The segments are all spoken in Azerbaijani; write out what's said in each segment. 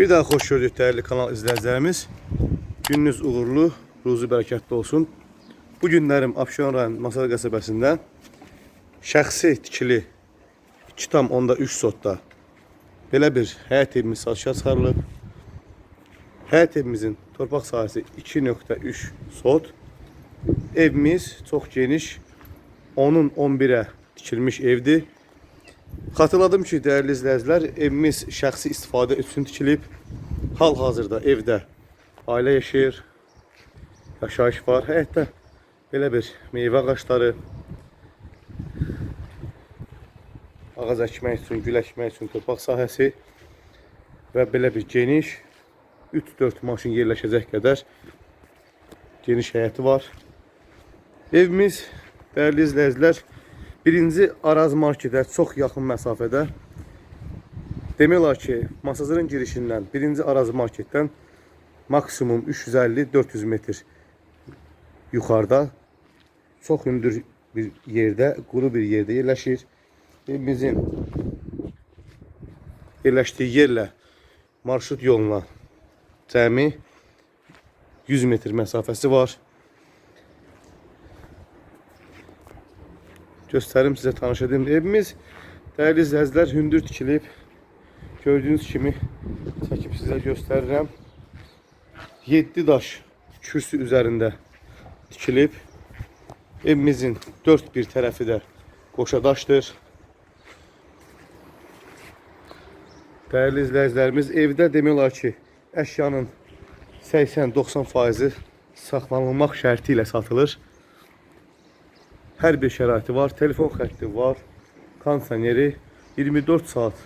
Bir daha xoş gördük dəyərli kanal izləyicilərimiz. Gününüz uğurlu, ruzu bərəkətli olsun. Bu günlərim Abşeron rayon Masal qəsəbəsində şəxsi tikili 2,3 sotda belə bir həyət evimiz satışa çıxarılıb. Həyət evimizin torpaq sahəsi 2.3 sot. Evimiz çox geniş. Onun 11'ə tikilmiş evdir. Xatırladım ki, dəyərli izləyicilər, evimiz şəxsi istifadə üçün tikilib. Hal-hazırda evdə ailə yaşayır. Yaşayış var. Həyətdə belə bir meyvə ağacları, ağac əkmək üçün, gül əkmək üçün torpaq sahəsi və belə bir geniş 3-4 maşın yerləşəcək qədər geniş həyəti var. Evimiz dəyərli izləyicilər birinci Araz marketə çox yaxın məsafədə. Demək ki, Masazırın girişindən birinci Araz marketdən maksimum 350-400 metr yuxarıda çox hündür bir yerdə, quru bir yerdə yerləşir. Evimizin yerləşdiyi yerlə marşrut yoluna cəmi 100 metr məsafəsi var. Göstərim sizə tanış. Evimiz dəyərli izləyicilər hündür tikilib. Gördüyünüz kimi çəkib sizə göstərirəm. 7 daş kürsü üzərində tikilib. Evimizin dört bir tərəfi də qoşa daşdır. Dəyərli izləyicilərimiz, evdə demək olar ki, əşyanın 80-90 faizi saxlanılmaq şərti ilə satılır. Hər bir şəraiti var, telefon xətti var, kondisioneri, 24 saat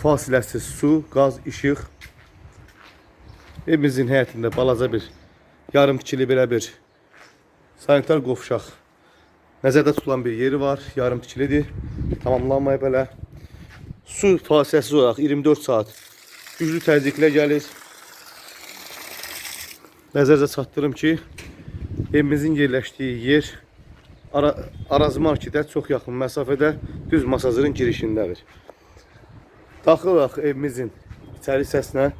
fasiləsiz su, qaz, işıq. Evimizin həyətində balaca bir yarım tikili belə bir sanitar qovşaq nəzərdə tutulan bir yeri var, yarım tikilidir, tamamlanmayıb belə. Su fasiləsiz olaraq 24 saat güclü təzyiqlə gəlir. Nəzərdə çatdırım ki, evimizin yerləşdiyi yer Ara Araz marketə çox yaxın məsafədə düz Masazırın girişindədir. Daxil olaraq evimizin içəri hissəsinə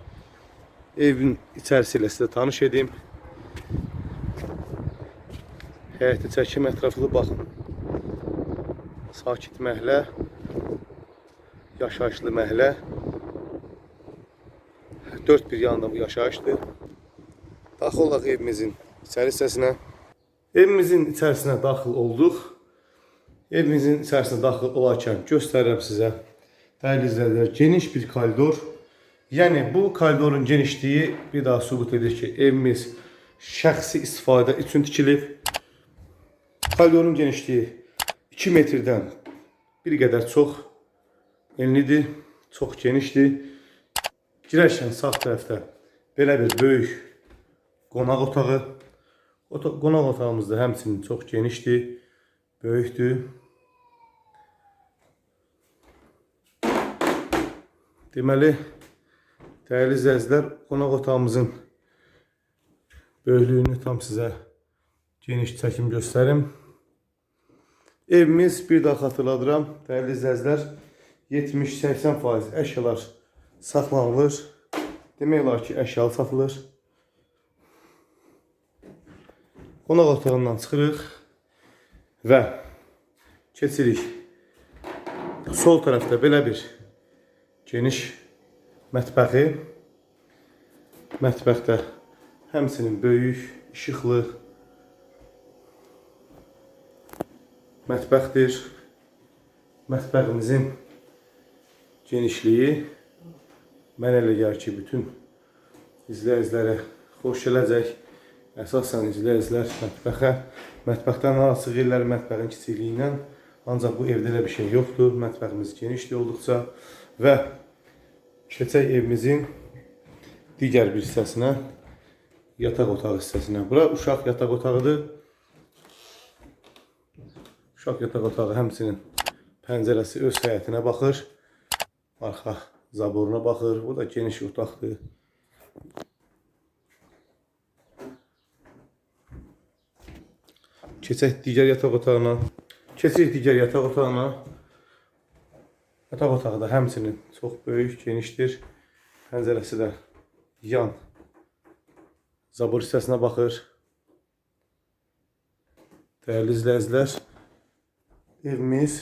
evin içərisi ilə sizə tanış edim. Həyəti çəkim ətraflı baxın. Sakit məhlə, yaşayışlı məhlə. Dörd bir yanda bu yaşayışdır. Olaq evimizin içəri hissəsinə. Evimizin içərisinə daxil olduq. Evimizin içərisinə daxil olarkən göstərirəm sizə. Dəyərli izləyicilər, geniş bir koridor. Yəni bu koridorun genişliyi bir daha sübut edir ki, evimiz şəxsi istifadə üçün tikilib. Koridorun genişliyi 2 metrdən bir qədər çox enlidir, çox genişdir. Girərkən sağ tərəfdə belə bir böyük qonaq otağı. Ota, konak otağımızda hemsinin çok genişti, büyüktü. Demeli, değerli izleyiciler, konak otağımızın böylüyünü tam size geniş çekim gösterim. Evimiz bir daha hatırladıram, değerli izleyiciler, 70-80% eşyalar saklanılır. Demək olar ki, əşyalı satılır. Qonaq otağından çıxırıq və keçirik. Sol tərəfdə belə bir geniş mətbəxi. Mətbəxdə həmçinin böyük, işıqlı mətbəxdir. Mətbəximizin genişliyi mən elə gəlir ki, bütün izləyicilərə xoş gələcək. Əsasən izləyicilər mətbəxə, mətbəxdən hansı yerlər mətbəxin kiçikliyindən, ancaq bu evdə elə bir şey yoxdur. Mətbəximiz genişdir olduqca və keçək evimizin digər bir hissəsinə, yataq otağı hissəsinə. Bura uşaq yataq otağıdır. Uşaq yataq otağı həmçinin pəncərəsi öz həyətinə baxır. Arxa zaboruna baxır. Bu da geniş otaqdır. Keçək digər yataq otağına. Keçirik digər yataq otağına. Yataq otağı da həmçinin çox böyük, genişdir. Pəncərəsi də yan zabur hissəsinə baxır. Dəyərli izləyicilər, evimiz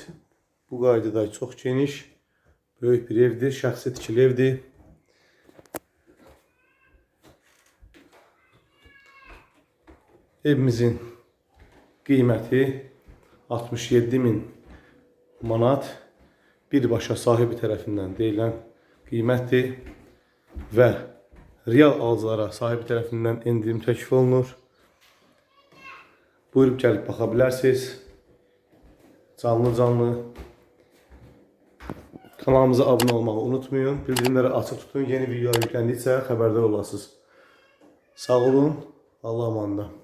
bu qaydada çox geniş, böyük bir evdir, şəxsi tikili evdir. Evimizin qiyməti 67 min manat birbaşa sahibi tərəfindən deyilən qiymətdir və real alıcılara sahibi tərəfindən endirim təklif olunur. Buyurub gəlib baxa bilərsiniz. Canlı-canlı. Kanalımıza abunə olmağı unutmayın. Bildirimləri açıq tutun. Yeni videolar yükləndikcə xəbərdar olasınız. Sağ olun. Allah amanında.